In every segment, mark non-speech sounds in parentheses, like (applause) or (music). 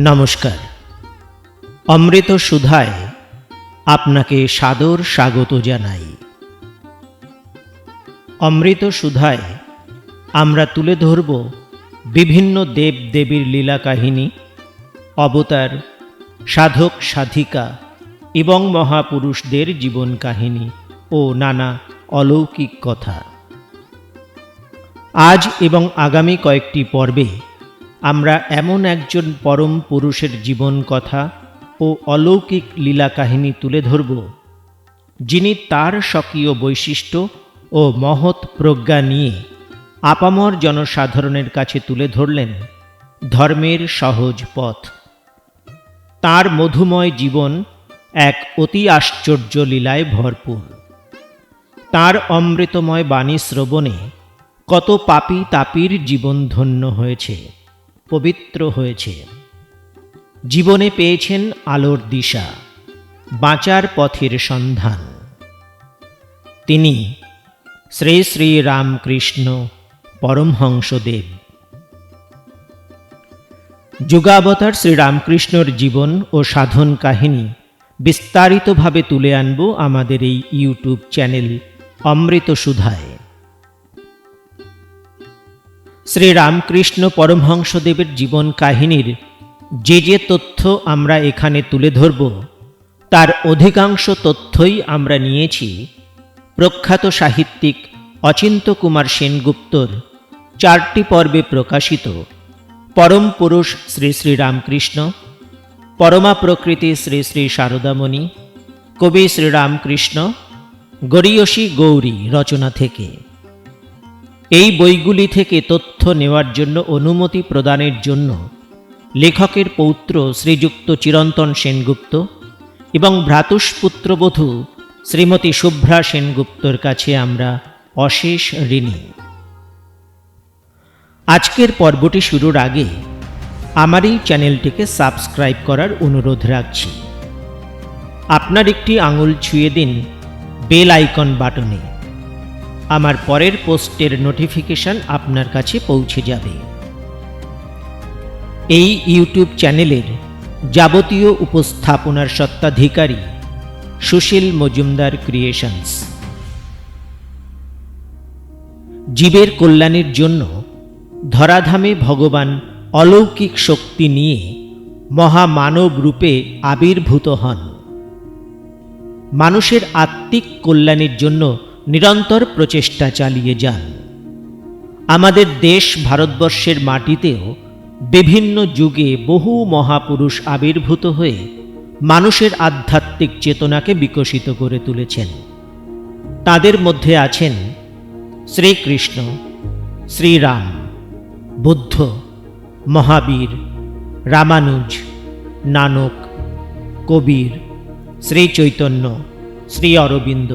নমস্কার। অমৃত সুধায় আপনাকে সাদর স্বাগত জানাই। অমৃত সুধায় আমরা তুলে ধরব বিভিন্ন দেব দেবীর লীলা কাহিনী, অবতার, সাধক, সাধিকা এবং মহাপুরুষদের জীবন কাহিনী ও নানা অলৌকিক কথা। আজ এবং আগামী কয়েকটি পর্বে আমরা এমন একজন পরম পুরুষের জীবন কথা ও অলৌকিক লীলা কাহিনী তুলে ধরব, যিনি তার স্বকীয় বৈশিষ্ট্য ও মহৎ প্রজ্ঞা নিয়ে আপামর জনসাধারণের কাছে তুলে ধরলেন ধর্মের সহজ পথ। তার মধুময় জীবন এক অতি আশ্চর্য লীলায় ভরপুর। তার অমৃতময় বাণী শ্রবণে কত পাপী তাপির জীবন ধন্য হয়েছে। পবিত্র হয়েছে। জীবনে পেয়েছেন আলোর দিশা, বাঁচার পথের সন্ধান। তিনি শ্রী শ্রী রামকৃষ্ণ পরমহংসদেব। যুগাবতার শ্রী রামকৃষ্ণর জীবন ও সাধন কাহিনী বিস্তারিতভাবে তুলে আনব আমাদের এই ইউটিউব চ্যানেল অমৃত সুধায় শ্রী রামকৃষ্ণ পরমহংসদেবের জীবন কাহিনীর যে যে তথ্য আমরা এখানে তুলে ধরব, তার অধিকাংশ তথ্যই আমরা নিয়েছি। প্রখ্যাত সাহিত্যিক অচিন্ত কুমার সেনগুপ্তর চারটি পর্বে প্রকাশিত। পরম পুরুষ শ্রী শ্রী রামকৃষ্ণ পরমা প্রকৃতি শ্রী শ্রী শারদামণি, কবি শ্রীরামকৃষ্ণ, গরিয়সী গৌরী রচনা থেকে। এই বইগুলি থেকে তথ্য নেওয়ার জন্য অনুমতি প্রদানের জন্য লেখকের পৌত্র শ্রীযুক্ত চিরন্তন সেনগুপ্ত এবং ভ্রাতুষ্পুত্রবধূ শ্রীমতী শুভ্রা সেনগুপ্তর কাছে আমরা অশেষ ঋণী। আজকের পর্বটি শুরুর আগে আমার এই চ্যানেলটিকে সাবস্ক্রাইব করার অনুরোধ রাখছি। আপনার একটি আঙুল ছুঁয়ে দিন বেল আইকন বাটনে। আমার পরের পোস্টের নোটিফিকেশন আপনার কাছে পৌঁছে যাবে। এই ইউটিউব চ্যানেলের যাবতীয় উপস্থাপনার সত্ত্বাধিকারী সুশীল মজুমদার ক্রিয়েশনস। জীবের কল্যাণের জন্য ধরাধামে ভগবান অলৌকিক শক্তি নিয়ে মহামানব রূপে আবির্ভূত হন। মানুষের আত্মিক কল্যাণের জন্য নিরন্তর প্রচেষ্টা চালিয়ে যান। আমাদের দেশ ভারতবর্ষের মাটিতেও বিভিন্ন যুগে বহু মহাপুরুষ আবির্ভূত হয়ে মানুষের আধ্যাত্মিক চেতনাকে বিকশিত করে তুলেছেন। তাদের মধ্যে আছেন শ্রীকৃষ্ণ, শ্রীরাম, বুদ্ধ, মহাবীর, রামানুজ, নানক, কবির শ্রী চৈতন্য শ্রী অরবিন্দ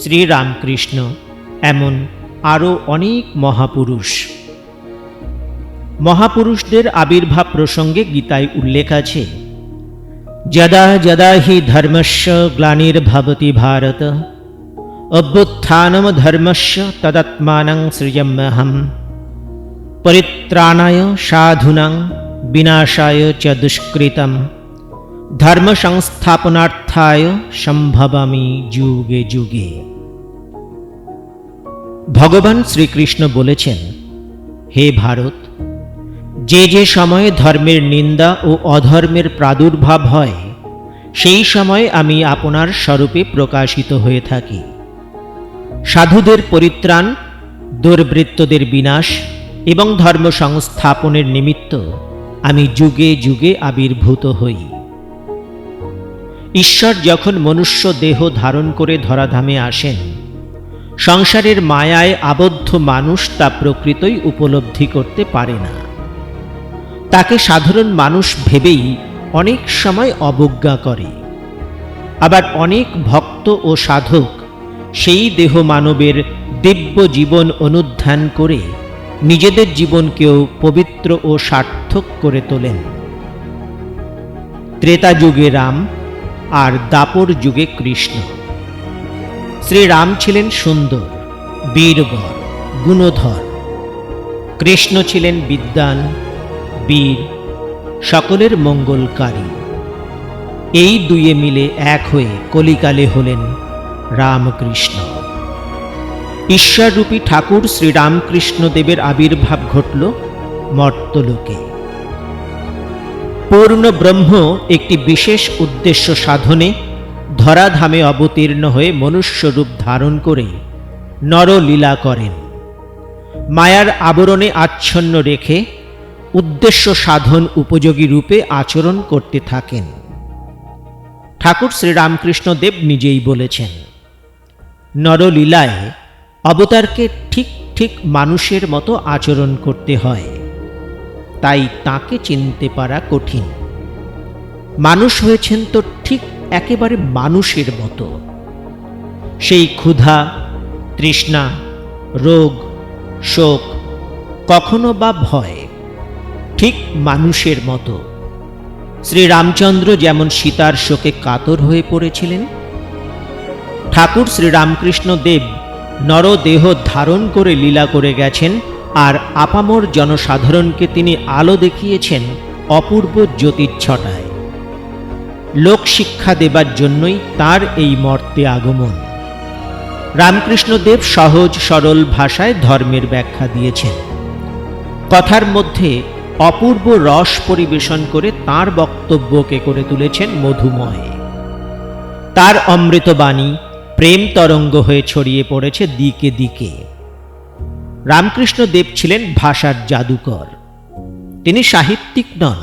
শ্রীরামকৃষ্ণ, এমন আরও অনেক মহাপুরুষ। মহাপুরুষদের আবির্ভাব প্রসঙ্গে গীতায় উল্লেখ আছে, যদা যদা হি ধর্মস্য গ্লানির্ভবতি ভারত, অভ্যুত্থানম ধর্মস্য তদাত্মানং সৃজম্যহম, পরিত্রাণায় সাধুনাং বিনাশায় চ দুষ্কৃতম। ধর্ম সংস্থাপনার্থায় সম্ভবামি যুগে যুগে। ভগবান শ্রীকৃষ্ণ বলেছেন, হে ভারত, যে যে সময়ে ধর্মের নিন্দা ও অধর্মের প্রাদুর্ভাব হয়, সেই সময় আমি আপনার স্বরূপে প্রকাশিত হয়ে থাকি। সাধুদের পরিত্রাণ, দুর্বৃত্তদের বিনাশ এবং ধর্ম সংস্থাপনের নিমিত্ত আমি যুগে যুগে আবির্ভূত হই। ঈশ্বর যখন মনুষ্য দেহ ধারণ করে ধরাধামে আসেন, সংসারের মায়ায় আবদ্ধ মানুষ তা প্রকৃতই উপলব্ধি করতে পারে না। তাকে সাধারণ মানুষ ভেবেই অনেক সময় অবজ্ঞা করে। আবার অনেক ভক্ত ও সাধক সেই দেহ মানবের দিব্য জীবন অনুধ্যান করে নিজেদের জীবনকেও পবিত্র ও সার্থক করে তোলেন। ত্রেতা যুগে রাম আর দাপর যুগে কৃষ্ণ। শ্রীরাম ছিলেন সুন্দর বীরবর গুণধর। কৃষ্ণ ছিলেন বিদ্বান, বীর, সকলের মঙ্গলকারী। এই দুয়ে মিলে এক হয়ে কলিকালে হলেন রামকৃষ্ণ। ঈশ্বররূপী ঠাকুর শ্রীরামকৃষ্ণ দেবের আবির্ভাব ঘটল মর্তলোকে। পূর্ণ ব্রহ্ম একটি বিশেষ উদ্দেশ্য সাধনে ধরাধামে অবতীর্ণ হয়ে মনুষ্যরূপ ধারণ করে নরলীলা করেন। মায়ার আবরণে আচ্ছন্ন রেখে উদ্দেশ্য সাধন উপযোগী রূপে আচরণ করতে থাকেন। ঠাকুর শ্রীরামকৃষ্ণ দেব নিজেই বলেছেন, নরলীলায় অবতারকে ঠিক ঠিক মানুষের মতো আচরণ করতে হয়। তাই তাকে চিনতে পারা কঠিন। মানুষ হয়েছেন তো ঠিক একেবারে মানুষের মতো। সেই ক্ষুধা, তৃষ্ণা, রোগ, শোক, কখনো বা ভয়, ঠিক মানুষের মতো। শ্রীরামচন্দ্র যেমন সীতার শোকে কাতর হয়ে পড়েছিলেন, ঠাকুর শ্রীরামকৃষ্ণ দেব নরদেহ ধারণ করে লীলা করে গেছেন আর আপামর জনসাধারণকে তিনি আলো দেখিয়েছেন অপূর্ব জ্যোতিচ্ছটায়। লোক শিক্ষা দেবার জন্যই তার এই মর্তে আগমন। রামকৃষ্ণ দেব সহজ সরল ভাষায় ধর্মের ব্যাখ্যা দিয়েছেন। কথার মধ্যে অপূর্ব রস পরিবেশন করে তার বক্তব্যকে করে তুলেছেন মধুময়। তার অমৃতবাণী প্রেম তরঙ্গ হয়ে ছড়িয়ে পড়েছে দিকে দিকে। রামকৃষ্ণ দেব ছিলেন ভাষার জাদুকর। তিনি সাহিত্যিক নন,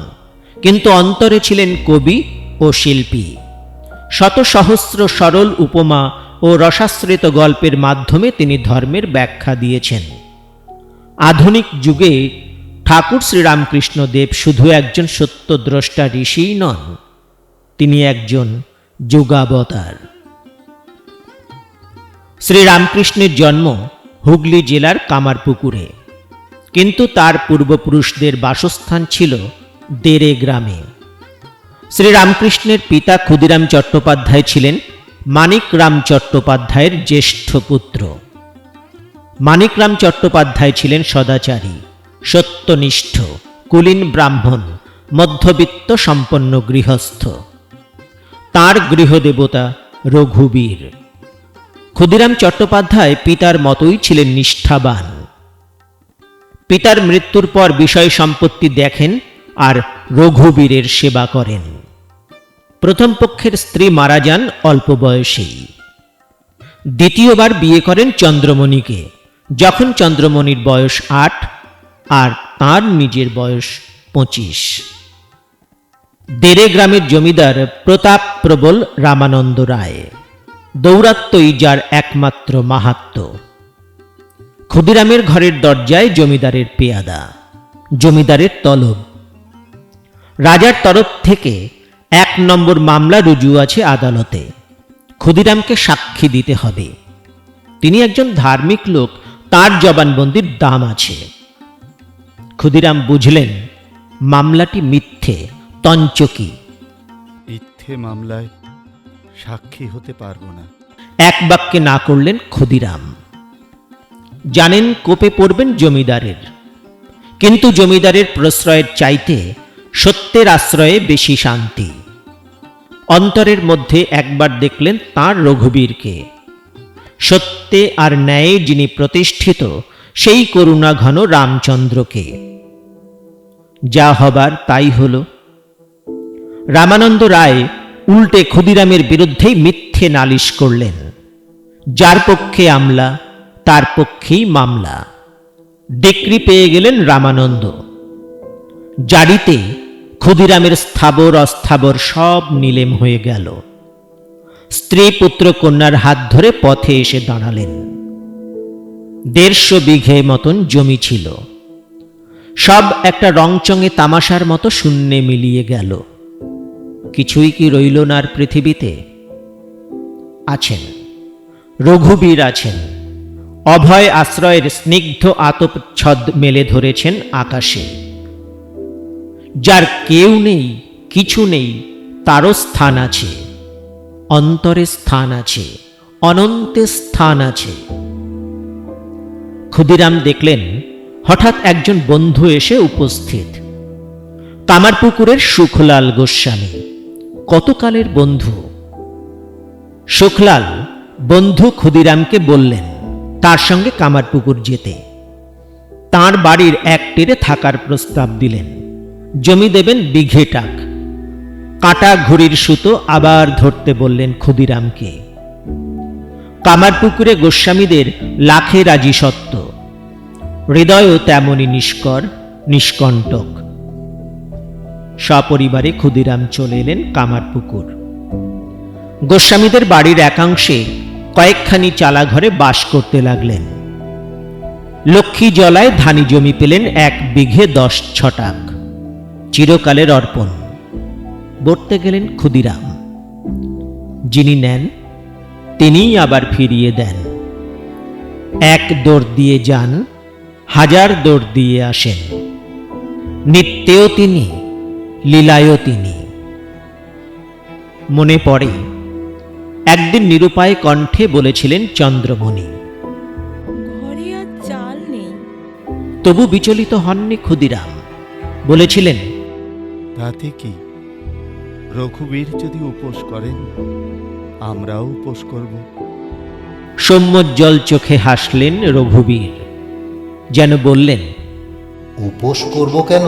কিন্তু অন্তরে ছিলেন কবি ও শিল্পী। শত সহস্র সরল উপমা ও রসাশ্রিত গল্পের মাধ্যমে তিনি ধর্মের ব্যাখ্যা দিয়েছেন। আধুনিক যুগে ঠাকুর শ্রীরামকৃষ্ণ দেব শুধু একজন সত্যদ্রষ্টা ঋষিই নন, তিনি একজন যোগাবতার। শ্রীরামকৃষ্ণের জন্ম হুগলি জেলার কামারপুকুরে। কিন্তু তার পূর্বপুরুষদের বাসস্থান ছিল দেরে গ্রামে। শ্রীরামকৃষ্ণের পিতা ক্ষুদিরাম চট্টোপাধ্যায় ছিলেন মানিকরাম চট্টোপাধ্যায়ের জ্যেষ্ঠ পুত্র। মানিকরাম চট্টোপাধ্যায় ছিলেন সদাচারী, সত্যনিষ্ঠ, কুলীন ব্রাহ্মণ, মধ্যবিত্ত সম্পন্ন গৃহস্থ। তার গৃহদেবতা রঘুবীর। ক্ষুদিরাম চট্টোপাধ্যায় পিতার মতোই ছিলেন নিষ্ঠাবান। পিতার মৃত্যুর পর বিষয় সম্পত্তি দেখেন আর রঘুবীরের সেবা করেন। প্রথম পক্ষের স্ত্রী মারা যান অল্প বয়সেই। দ্বিতীয়বার বিয়ে করেন চন্দ্রমণিকে, যখন চন্দ্রমণির বয়স আট আর তার নিজের বয়স পঁচিশ। দেরে গ্রামের জমিদার প্রতাপ প্রবল রামানন্দ রায়। দৌরাত্মই যার একমাত্র মাহাত্ম। ক্ষুদিরামের ঘরের দরজায় জমিদারের পেয়াদা, জমিদারের তলব। রাজার তরফ থেকে এক নম্বর মামলা রুজু আছে আদালতে। ক্ষুদিরামকে সাক্ষী দিতে হবে। তিনি একজন ধার্মিক লোক, তার জবানবন্দির দাম আছে। ক্ষুদিরাম বুঝলেন, মামলাটি মিথ্যে, তঞ্চকি। মিথ্যে মামলায় সাক্ষী হতে পারব না। এক বাক্যে না করলেন ক্ষুদিরাম। জানেন কোপে পড়বেন জমিদারের। কিন্তু জমিদারের প্রশ্রয়ের চাইতে সত্যের আশ্রয়ে বেশি শান্তি। অন্তরের মধ্যে একবার দেখলেন তার রঘুবীরকে। সত্যে আর ন্যায়ে যিনি প্রতিষ্ঠিত, সেই করুণা ঘন রামচন্দ্রকে। যা হবার তাই হল। রামানন্দ রায় উল্টে ক্ষুদিরামের বিরুদ্ধেই মিথ্যে নালিশ করলেন। যার পক্ষে আমলা, তার পক্ষেই মামলা। ডিক্রি পেয়ে গেলেন রামানন্দ। জারিতে ক্ষুদিরামের স্থাবর, অস্থাবর সব নিলেম হয়ে গেল। স্ত্রী পুত্র কন্যার হাত ধরে পথে এসে দাঁড়ালেন। দেড়শো বিঘে মতন জমি ছিল। সব একটা রংচঙে তামাশার মতো শূন্যে মিলিয়ে গেল। কিছুই কি রইল না আর পৃথিবীতে? আছেন। রঘুবীর আছেন। অভয় আশ্রয়ের স্নিগ্ধ আতপচ্ছদ মেলে ধরেছেন আকাশে। যার কেউ নেই, কিছু নেই, তারও স্থান আছে। অন্তরে স্থান আছে, অনন্তে স্থান আছে। ক্ষুদিরাম দেখলেন, হঠাৎ একজন বন্ধু এসে উপস্থিত। কামারপুকুরের সুখলাল গোস্বামী। কতকালের বন্ধু? সুখলাল বন্ধু ক্ষুদিরামকে বললেন, তার সঙ্গে কামারপুকুর যেতে। তার বাড়ির এক টেরে থাকার প্রস্তাব দিলেন। জমি দেবেন বিঘে টাক। কাটা ঘুড়ির সুতো আবার ধরতে বললেন ক্ষুদিরামকে। কামারপুকুরে গোস্বামীদের লাখে রাজি সত্য হৃদয়ও তেমনই নিষ্কর, নিষ্কণ্টক। সপরিবারে ক্ষুদিরাম চলে এলেন কামারপুকুর। গোস্বামীদের বাড়ির একাংশে কয়েকখানি চালা ঘরে বাস করতে লাগলেন। লক্ষ্মী জলায় ধানি জমি পেলেন এক বিঘে দশ ছটাক। চিরকালের অর্পণ। বর্তে গেলেন ক্ষুদিরাম। যিনি নেন, তিনিই আবার ফিরিয়ে দেন। এক দৌড় দিয়ে যান, হাজার দৌড় দিয়ে আসেন। নিত্যেও তিনি লীলায়ও তিনি মনে পড়ে একদিন নিরুপায় কণ্ঠে বলেছিলেন চন্দ্রমণি ঘরে আর চাল নেই। তবু বিচলিত হননি ক্ষুদিরাম বলেছিলেন তাতে কি? রঘুবীর যদি উপোস করেন আমরাও উপোস করব। সৌম্যজ্জ্বল চোখে হাসলেন রঘুবীর যেন বললেন উপোস করব কেন?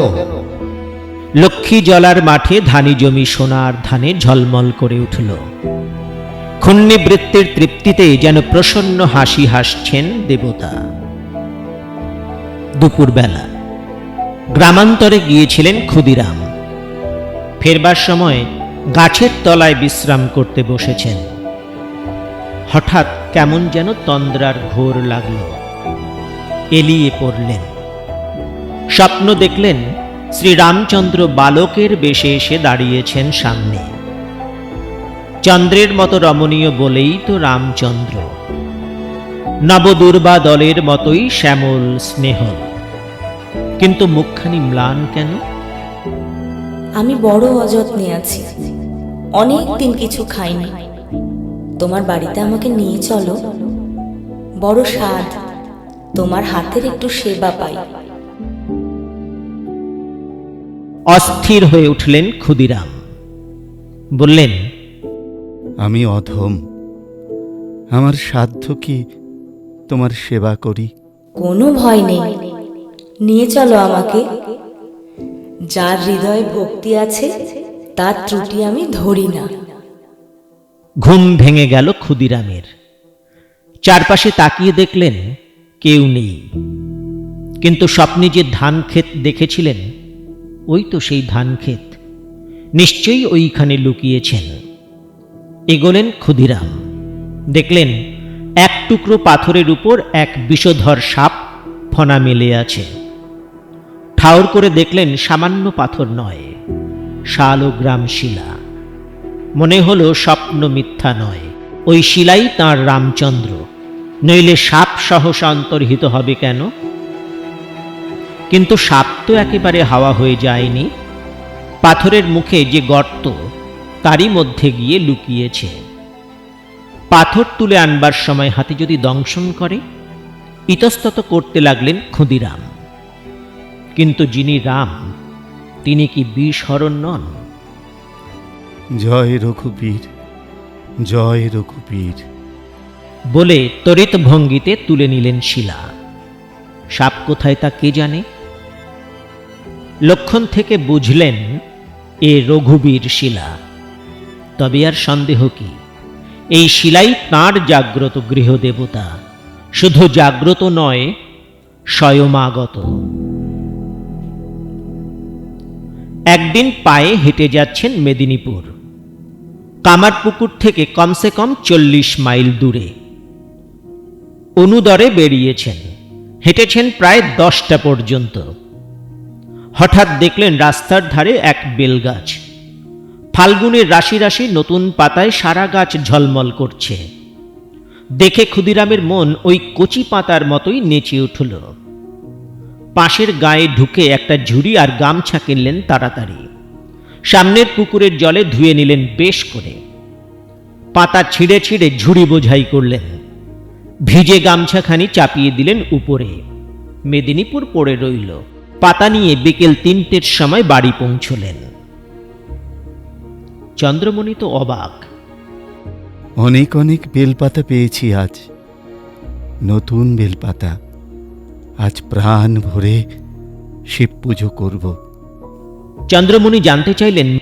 লক্ষ্মী জলার মাঠে ধানি জমি সোনার ধানে ঝলমল করে উঠল। ক্ষুণ্ণিবৃত্তের তৃপ্তিতে যেন প্রসন্ন হাসি হাসছেন দেবতা। দুপুরবেলা গ্রামান্তরে গিয়েছিলেন ক্ষুদিরাম। ফেরবার সময় গাছের তলায় বিশ্রাম করতে বসেছেন। হঠাৎ কেমন যেন তন্দ্রার ঘোর লাগল। এলিয়ে পড়লেন। স্বপ্ন দেখলেন শ্রীরামচন্দ্র বালকের বেশে এসে দাঁড়িয়েছেন সামনে। চন্দ্রের মতো রমণীয় বলেই তো রামচন্দ্র। নবদুর্বা দলের মতোই শ্যামল স্নেহল। কিন্তু মুখখানি ম্লান কেন? আমি বড় অযত্নে আছি। অনেক দিন কিছু খাইনি। তোমার বাড়িতে আমাকে নিয়ে চলো। বড় স্বাদ। তোমার হাতের একটু সেবা পাই। অস্থির হয়ে উঠলেন ক্ষুদিরাম। বললেন আমি অধম। আমার সাধ্য কি তোমার সেবা করি? কোনো ভয় নেই। নিয়ে চলো আমাকে। যার হৃদয়ে ভক্তি আছে তার ত্রুটি আমি ধরি না। ঘুম ভেঙে গেল ক্ষুদিরামের। চারপাশে তাকিয়ে দেখলেন কেউ নেই। কিন্তু স্বপ্নে যে ধান ক্ষেত দেখেছিলেন ওই তো সেই ধান ক্ষেত। নিশ্চয়ই ওইখানে লুকিয়েছেন। এগোলেন ক্ষুদিরাম। দেখলেন এক টুকরো পাথরের উপর এক বিষধর সাপ ফনা মেলে আছে। ঠাউর করে দেখলেন সামান্য পাথর নয় শালগ্রাম শিলা। মনে হলো স্বপ্ন মিথ্যা নয়, ওই শিলাই তাঁর রামচন্দ্র। নইলে সাপ সহসা অন্তর্হিত হবে কেন? কিন্তু সাপ তো একেবারে হাওয়া হয়ে যায়নি। পাথরের মুখে যে গর্ত তারই মধ্যে গিয়ে লুকিয়েছে। পাথর তুলে আনবার সময় হাতে যদি দংশন করে ইতস্তত করতে লাগলেন ক্ষুদিরাম। কিন্তু যিনি রাম তিনি কি বিষহরণ নন? জয় রঘুবীর জয় রঘুবীর। বলে তরিত ভঙ্গিতে তুলে নিলেন শিলা। সাপ কোথায় তা কে জানে? লক্ষণ থেকে বুঝলেন এ রঘুবীর শিলা। তবে আর সন্দেহ কি? এই শিলাই তাঁর জাগ্রত গৃহদেবতা, শুধু জাগ্রত নয়, স্বয়মাগত। একদিন পায়ে হেঁটে যাচ্ছেন মেদিনীপুর। কামারপুকুর থেকে কমসে কম চল্লিশ মাইল দূরে। অনুদরে বেরিয়েছেন। হেঁটেছেন প্রায় দশটা পর্যন্ত। হঠাৎ দেখলেন রাস্তার ধারে এক বেলগাছ। ফাল্গুনের রাশি রাশি নতুন পাতায় সারা গাছ ঝলমল করছে। দেখে ক্ষুদিরামের মন ওই কচি পাতার মতোই নেচে উঠল। পাশের গায়ে ঢুকে একটা ঝুড়ি আর গামছা কিনলেন তাড়াতাড়ি। সামনের পুকুরের জলে ধুয়ে নিলেন বেশ করে। পাতা ছিঁড়ে ছিঁড়ে ঝুড়ি বোঝাই করলেন। ভিজে গামছাখানি চাপিয়ে দিলেন উপরে। মেদিনীপুর পড়ে রইল। পাতা নিয়ে বিকেল তিনটের সময় বাড়ি পৌঁছলেন। চন্দ্রমণি তো অবাক। অনেক অনেক বেলপাতা পেয়েছি আজ। নতুন বেলপাতা। আজ প্রাণ ভরে শিব পুজো করব। চন্দ্রমণি জানতে চাইলেন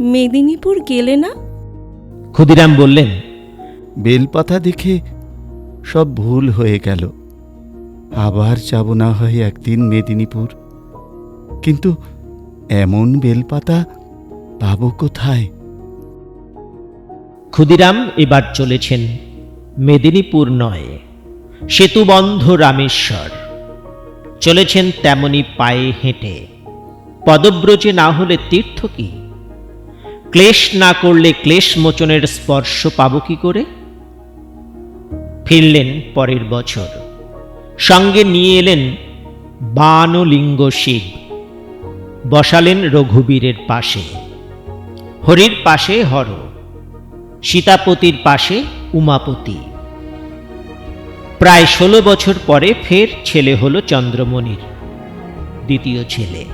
মেদিনীপুর গেলে না? ক্ষুদিরাম বললেন বেলপাতা দেখে সব ভুল হয়ে গেল। আবার যাব না হয় একদিন মেদিনীপুর। কিন্তু এমন বেলপাতা পাবো কোথায়? ক্ষুদিরাম এবার চলেছেন মেদিনীপুর নয়। সেতুবন্ধ রামেশ্বর। চলেছেন তেমনি পায়ে হেঁটে। পদব্রজে না হলে তীর্থ কি? ক্লেশ না করলে ক্লেশ মোচনের স্পর্শ পাব কি করে? ফিরলেন পরের বছর। সঙ্গে নিয়ে এলেন বানলিঙ্গ শিব। বসালেন রঘুবীরের পাশে। হরির পাশে হর, সীতাপতির পাশে উমাপতি। প্রায় ষোলো বছর পরে ফের ছেলে হল চন্দ্রমণির দ্বিতীয় ছেলে।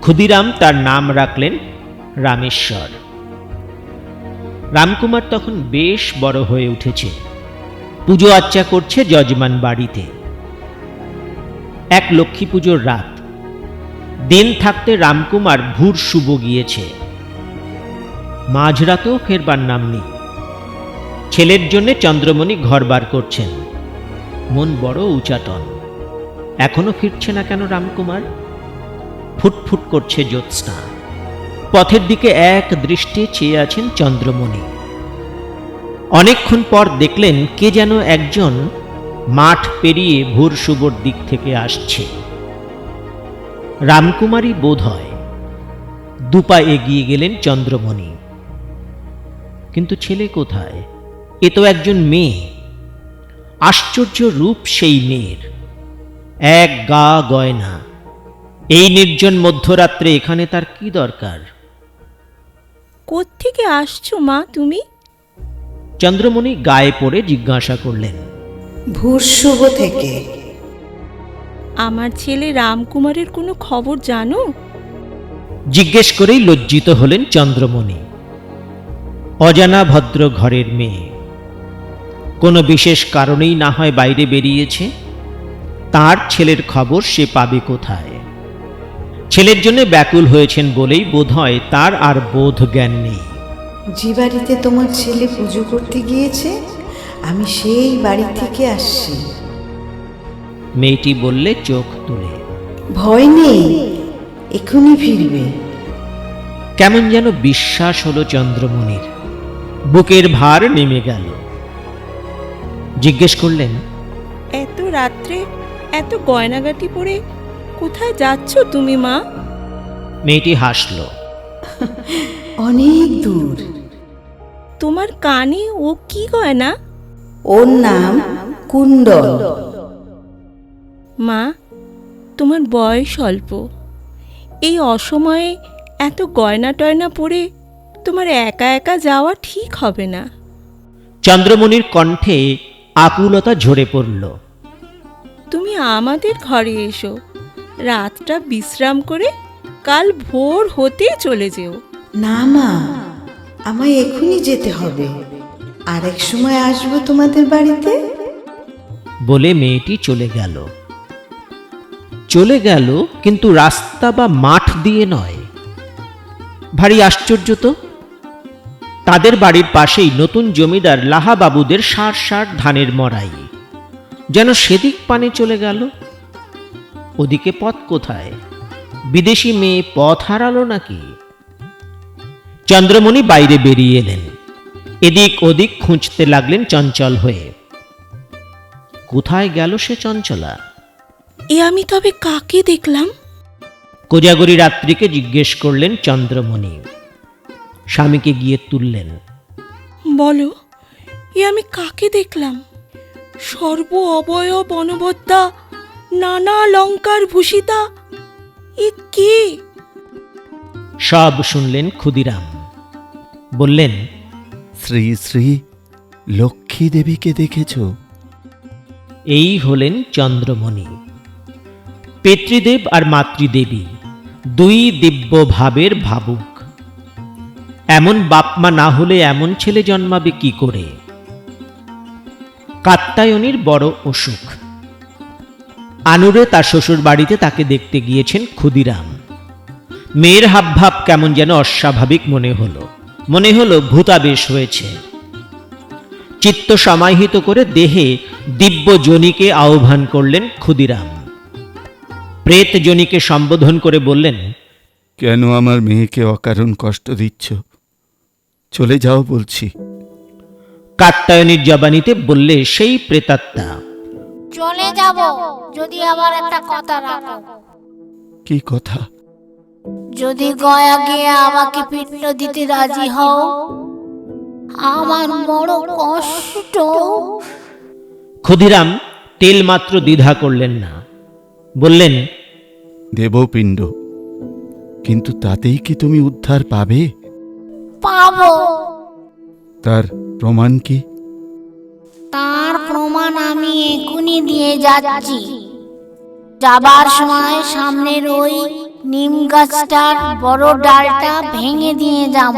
ক্ষুদিরাম তার নাম রাখলেন রামেশ্বর। রামকুমার তখন বেশ বড় হয়ে উঠেছে। পুজো আচ্চা করছে যজমান বাড়িতে। এক লক্ষ্মী পুজোর রাত। দিন থাকতে রামকুমার ভূর শুভ গিয়েছে। মাঝরাতেও ফেরবার নাম নেই। ছেলের জন্য চন্দ্রমণি ঘর বার করছেন। মন বড় উচাটন এখনও ফিরছে না কেন রামকুমার? ফুটফুট করছে জ্যোৎস্না। পথের দিকে এক দৃষ্টি চেয়ে আছেন চন্দ্রমণি। অনেকক্ষণ পর দেখলেন কে যেন একজন মাঠ পেরিয়ে ভোর শুভর দিক থেকে আসছে। রামকুমারী বোধ হয় দুপা এগিয়ে গেলেন চন্দ্রমণি। কিন্তু ছেলে কোথায়? এ তো একজন মেয়ে। আশ্চর্য রূপ সেই মেয়ের। এক গা গয়না। এই নির্জন মধ্যরাত্রে এখানে তার কি দরকার? কোত্থেকে আসছো মা তুমি? চন্দ্রমণি গায়ে পড়ে জিজ্ঞাসা করলেন। ভূর্শুভ থেকে। আমার ছেলে রামকুমারের কোনো খবর জানো? জিজ্ঞেস করেই লজ্জিত হলেন চন্দ্রমণি। অজানা ভদ্র ঘরের মেয়ে। কোনো বিশেষ কারণেই না হয় বাইরে বেরিয়েছে। তার ছেলের খবর সে পাবে কোথায়? ছেলের জন্য ব্যাকুল হয়েছেন বলেই বোধহয় তার আর বোধ জ্ঞান নেই। যে বাড়িতে তোমার ছেলে পুজো করতে গিয়েছে আমি সেই বাড়ি থেকে আসছি। মেয়েটি বললে চোখ তুলে। ভয় নেই এখনই ফিরবে। কেমন যেন বিশ্বাস হলো চন্দ্রমণির। বুকের ভার নেমে গেল। জিজ্ঞেস করলেন এত রাত্রে এত গয়নাগাটি পরে কোথায় যাচ্ছ তুমি মা? মেয়েটি হাসল। (laughs) অনেক দূর। তোমার কানে ও কি গয়না? ওর নাম কুণ্ডল। মা তোমার বয়স অল্প। এই অসময়ে এত গয়না টয়না পরে তোমার একা একা যাওয়া ঠিক হবে না। চন্দ্রমণির কণ্ঠে আকুলতা ঝরে পড়ল। তুমি আমাদের ঘরে এসো। রাতটা বিশ্রাম করে কাল ভোর হতেই চলে যেও। না মা আমায় এখনই যেতে হবে। আরেক সময় আসব তোমাদের বাড়িতে? বলে মেয়েটি চলে গেল। চলে গেল কিন্তু রাস্তা বা মাঠ দিয়ে নয়। ভারী আশ্চর্য তো। তাদের বাড়ির পাশেই নতুন জমিদার লাহাবাবুদের সার সার ধানের মরাই যেন সেদিক পানে চলে গেল। ওদিকে পথ কোথায়? বিদেশি মেয়ে পথ হারালো নাকি? চন্দ্রমণি বাইরে বেরিয়ে এলেন। এদিক ওদিক খুঁজতে লাগলেন চঞ্চল হয়ে। কোথায় গেল সে চঞ্চলা? এ আমি তবে কাকে দেখলাম? কোজাগরি রাত্রিকে জিজ্ঞেস করলেন চন্দ্রমণি। স্বামীকে গিয়ে তুললেন। বলো এ আমি কাকে দেখলাম? সর্ব অবয়ব অনবদ্যা নানা অলঙ্কার ভূষিতা এ কে? সব শুনলেন ক্ষুদিরাম। বললেন শ্রী শ্রী লক্ষ্মী দেবীকে দেখেছ? এই হলেন চন্দ্রমণি। পিতৃদেব আর মাতৃদেবী, দুই দিব্য ভাবের ভাবুক। এমন বাপমা না হলে এমন ছেলে জন্মাবে কি করে? কাত্তায়নীর বড় অসুখ। আনুরে তার শ্বশুর বাড়িতে তাকে দেখতে গিয়েছেন ক্ষুদিরাম। মেয়ের হাবভাব কেমন যেন অস্বাভাবিক মনে হলো। মনে হলো ভূতাবেশ হয়েছে। চিত্ত সমাহিত করে দেহে দিব্য জনিকে আহ্বান করলেন ক্ষুদিরাম। প্রেত জনিকে সম্বোধন করে বললেন কেন আমার মেয়েকে অকারণ কষ্ট দিচ্ছ? চলে যাও বলছি। কাত্তায়নীর জবানিতে বললে সেই প্রেতাত্মা চলে যাব যদি আবার একটা কথা রাখো। কি কথা? যদি গয়া গিয়ে আমাকে পিণ্ড দিতে রাজি হও আমার বড় কষ্ট। ক্ষুদিরাম তেল মাত্র দ্বিধা করলেন না বললেন দেবপিণ্ড। কিন্তু তাতেই কি তুমি উদ্ধার পাবে? পাবো। তার প্রমাণ কি? তার প্রমাণ আমি এখনই দিয়ে যাচ্ছি। যাবার সময় সামনের ওই নিম গাছটার বড় ডালটা ভেঙে দিয়ে যাব।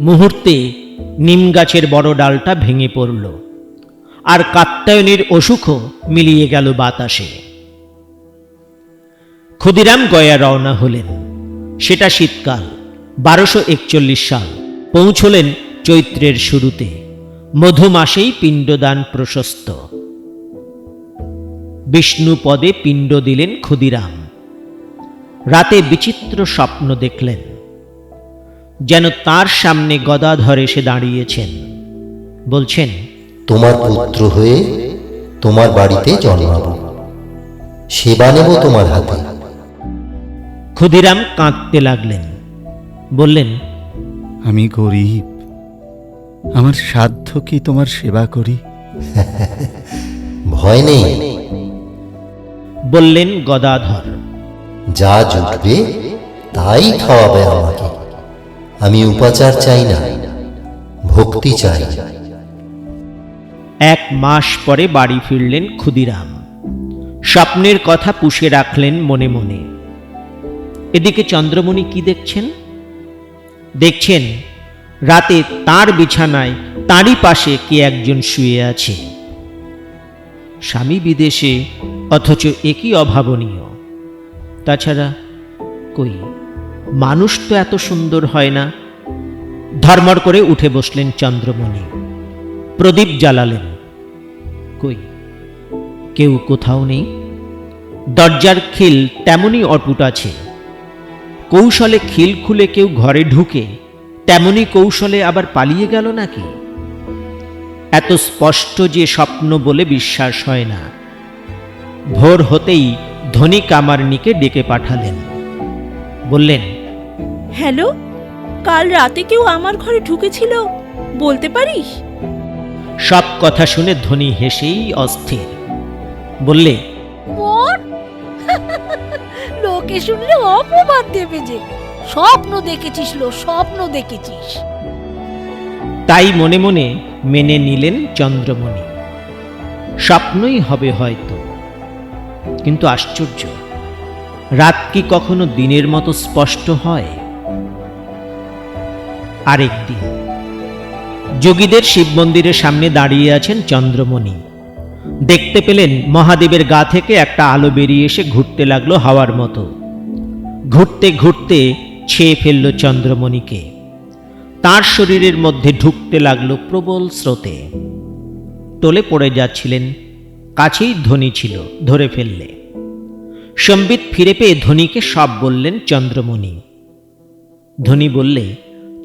মুহূর্তে নিম গাছের বড় ডালটা ভেঙে পড়ল। আর কাত্তায়নীর অসুখও মিলিয়ে গেল বাতাসে। ক্ষুদিরাম গয়া রওনা হলেন। সেটা শীতকাল, বারোশো একচল্লিশ সাল। পৌঁছলেন চৈত্রের শুরুতে। মধু মাসেই পিণ্ডদান প্রশস্ত। বিষ্ণু পদে পিণ্ড দিলেন ক্ষুদিরাম। রাতে বিচিত্র স্বপ্ন দেখলেন। যেন তার সামনে গদাধর এসে দাঁড়িয়েছেন। বলছেন, তোমার পুত্র হয়ে তোমার বাড়িতে জন্মাবো। সেবা নেব তোমার হাতে। ক্ষুদিরাম কাঁদতে লাগলেন। বললেন আমি গরিব। আমার সাধ্য কি তোমার সেবা করি? ভয় নেই। বললেন গদাধর যা জুটবে তাই খাওয়াবে আমাকে। আমি উপাচার চাই না ভক্তি চাই। এক মাস পরে বাড়ি ফিরলেন ক্ষুদিরাম। স্বপ্নের কথা পুষে রাখলেন মনে মনে। এদিকে চন্দ্রমণি কি দেখছেন? দেখছেন, রাতে তার বিছানায় তারই পাশে কে একজন শুয়ে আছে। স্বামী বিদেশে, অথচ একই অভাবনীয়। তাছাড়া কই, মানুষ তো এত সুন্দর হয় না। ধর্মর করে উঠে বসলেন চন্দ্রমণি। প্রদীপ জ্বালালেন। কই, কেউ কোথাও নেই? দরজার খিল তেমনই অটুট আছে। কৌশলে খিল খুলে কেউ ঘরে ঢুকে তেমনি কৌশলে আবার পালিয়ে গেল নাকি? এত স্পষ্ট যে স্বপ্ন বলে বিশ্বাস হয় না। ভোর হতেই ধনী কামারনিকে ডেকে পাঠালেন। বললেন হ্যালো কাল রাতে কেউ আমার ঘরে ঢুকেছিল বলতে পারিস? সব কথা শুনে ধনী হেসেই অস্থির। বললে লোকে শুনলে অপবাদ দেবে যে, স্বপ্ন দেখেছিস লো, স্বপ্ন দেখেছিস। তাই মনে মনে মেনে নিলেন চন্দ্রমণি। স্বপ্নই হবে হয়তো, কিন্তু আশ্চর্য, রাত কি কখনো দিনের মতো স্পষ্ট হয়? আরেক দিন যোগীদের শিব মন্দিরের সামনে দাঁড়িয়ে আছেন চন্দ্রমণি। দেখতে পেলেন মহাদেবের গা থেকে একটা আলো বেরিয়ে এসে ঘুরতে লাগল হাওয়ার মতো। ঘুরতে ঘুরতে ছেয়ে ফেলল চন্দ্রমণিকে। তার শরীরের মধ্যে ঢুকতে লাগল প্রবল স্রোতে। টলে পড়ে যাচ্ছিলেন কাছেই ধ্বনি ছিল ধরে ফেললে। সম্বিত ফিরে পেয়ে ধনীকে সব বললেন চন্দ্রমণি। ধনী বললে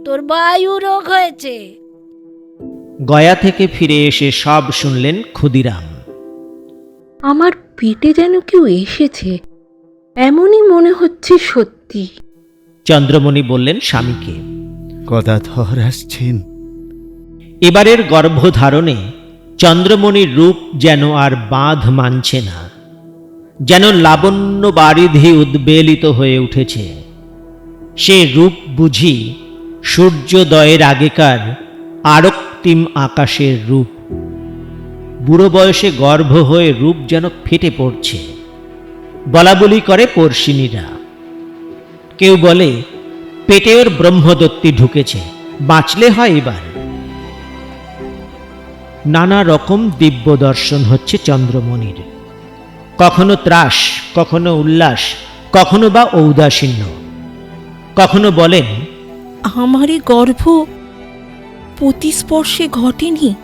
তোর বায়ু রোগ হয়েছে। গয়া থেকে ফিরে এসে সব শুনলেন ক্ষুদিরাম। আমার পেটে যেন কেউ এসেছে। এমনই মনে হচ্ছে সত্যি। চন্দ্রমণি বললেন স্বামীকে গদাধর আসছেন। এবারের গর্ভধারণে চন্দ্রমণির রূপ যেন আর বাঁধ মানছে না যেন লাবণ্য বারিধি উদ্বেলিত হয়ে উঠেছে। সে রূপ বুঝি সূর্যোদয়ের আগেকার আরক্তিম আকাশের রূপ। বুড়ো বয়সে গর্ভ হয়ে রূপ যেন ফেটে পড়ছে। বলা বলি করে পড়শিনীরা। কেউ বলে পেটে ওর ব্রহ্মদত্তি ঢুকেছে বাঁচলে হয় এবার। নানা রকম দিব্য দর্শন হচ্ছে চন্দ্রমণির। কখনো ত্রাস কখনো উল্লাস কখনো বা ঔদাসীন্য। কখনো বলেন আমারে গর্ভ প্রতিস্পর্শে ঘটেনি।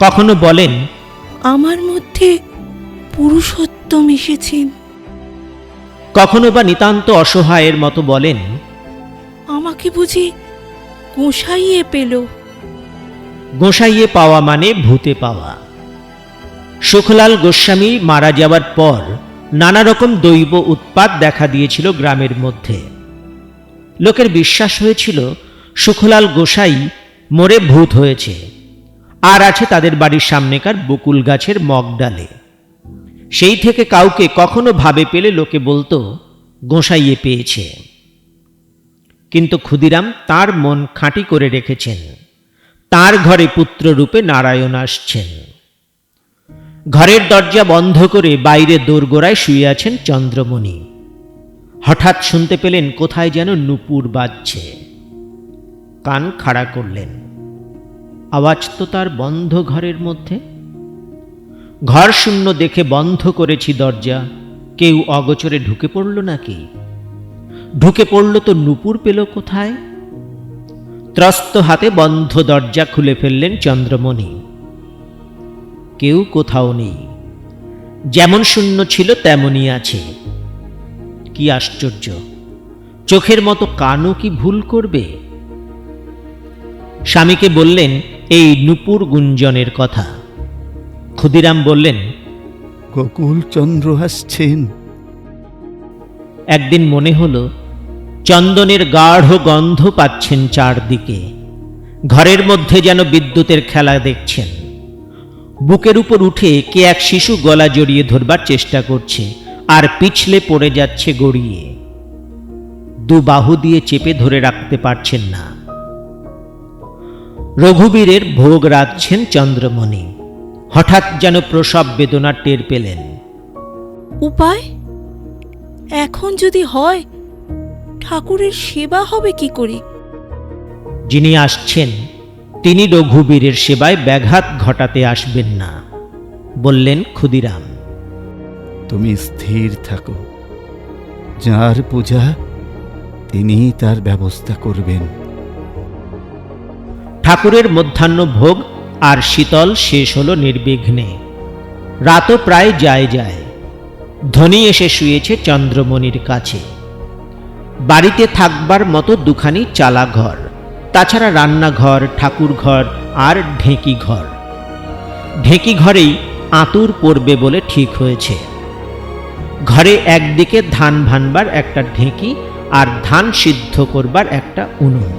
কখনো বলেন আমার মধ্যে পুরুষোত্তম এসেছেন। কখনো বা নিতান্ত অসহায়ের মতো বলেন আমাকে বুঝি গোসাইয়ে পেল। গোসাইয়ে পাওয়া মানে ভূতে পাওয়া। সুখলাল গোস্বামী মারা যাওয়ার পর নানা রকম দৈব উৎপাত দেখা দিয়েছিল গ্রামের মধ্যে। লোকের বিশ্বাস হয়েছিল সুখলাল গোসাই মরে ভূত হয়েছে। আর আছে তাদের বাড়ির সামনেকার বকুল গাছের মগডালে। সেই থেকে কাউকে কখনো ভাবে পেলে লোকে বলতো, গোসাইয়ে পেয়েছে। কিন্তু ক্ষুদিরাম তার মন খাঁটি করে রেখেছেন। তার ঘরে পুত্ররূপে নারায়ণ আসছেন। ঘরের দরজা বন্ধ করে বাইরে দোরগোড়ায় শুয়ে আছেন চন্দ্রমণি। হঠাৎ শুনতে পেলেন কোথায় যেন নুপুর বাজছে। কান খাড়া করলেন। আওয়াজ তো তার বন্ধ ঘরের মধ্যে? ঘর শূন্য দেখে বন্ধ করেছি দরজা। কেউ অগোচরে ঢুকে পড়ল নাকি? ঢুকে পড়ল তো নুপুর পেল কোথায়? ত্রস্ত হাতে বন্ধ দরজা খুলে ফেললেন চন্দ্রমণি। কেউ কোথাও নেই। যেমন শূন্য ছিল তেমনই আছে। কি আশ্চর্য! চোখের মতো কানও কি ভুল করবে? স্বামীকে বললেন, এই নুপুর গুঞ্জনের কথা। ক্ষুদিরাম বললেন গোকুল চন্দ্র আসছেন। একদিন মনে হলো চন্দনের গাঢ় গন্ধ পাচ্ছেন চারদিকে। ঘরের মধ্যে যেন বিদ্যুতের খেলা দেখছেন। বুকের উপর উঠে কে এক শিশু গলা জড়িয়ে ধরবার চেষ্টা করছে আর পিছলে পড়ে যাচ্ছে গড়িয়ে। দু বাহু দিয়ে চেপে ধরে রাখতে পারছেন না। রঘুবীরের ভোগ রাখছেন চন্দ্রমণি। হঠাৎ যেন প্রসব বেদনা টের পেলেন। উপায়? এখন যদি হয় ঠাকুরের সেবা হবে কি করে? যিনি আসছেন তিনি রঘুবীরের সেবায় ব্যাঘাত ঘটাতে আসবেন না বললেন ক্ষুদিরাম। তুমি স্থির থাকো। যার পূজা তিনি তার ব্যবস্থা করবেন। ঠাকুরের মধ্যাহ্ন ভোগ আর শীতল শেষ হলো নির্বিঘ্নে। রাতও প্রায় যায় যায়। ধনী এসে শুয়েছে চন্দ্রমণির কাছে। বাড়িতে থাকবার মতো দুখানি চালা ঘর, তাছাড়া রান্নাঘর ঠাকুর ঘর আর ঢেঁকি ঘর। ঢেঁকি ঘরেই আঁতুর পড়বে বলে ঠিক হয়েছে। ঘরে একদিকে ধান ভানবার একটা ঢেঁকি আর ধান সিদ্ধ করবার একটা উনুন।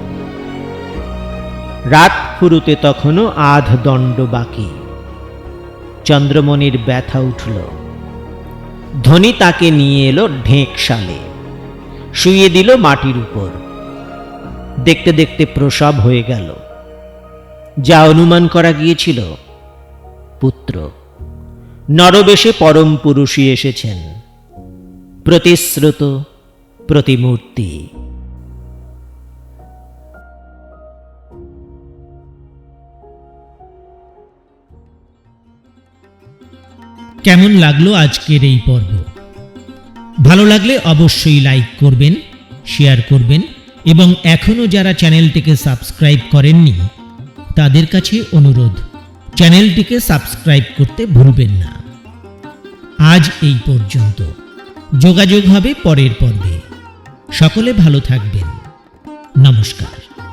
রাত ফুরুতে তখনও আধ দণ্ড বাকি। চন্দ্রমণির ব্যথা উঠল। ধনী তাকে নিয়ে এলো ঢেঁকশালে। শুয়ে দিল মাটির উপর। দেখতে দেখতে প্রসব হয়ে গেল। যা অনুমান করা গিয়েছিল, পুত্র। নরবেশে পরম পুরুষই এসেছেন। প্রতিশ্রুত, প্রতিমূর্তি। কেমন লাগল আজকের এই পর্ব? ভালো লাগলে অবশ্যই লাইক করবেন শেয়ার করবেন এবং এখনও যারা চ্যানেলটিকে সাবস্ক্রাইব করেননি, তাদের কাছে অনুরোধ, চ্যানেলটিকে সাবস্ক্রাইব করতে ভুলবেন না। আজ এই পর্যন্ত। যোগাযোগ হবে পরের পর্বে। সকলে ভালো থাকবেন। নমস্কার।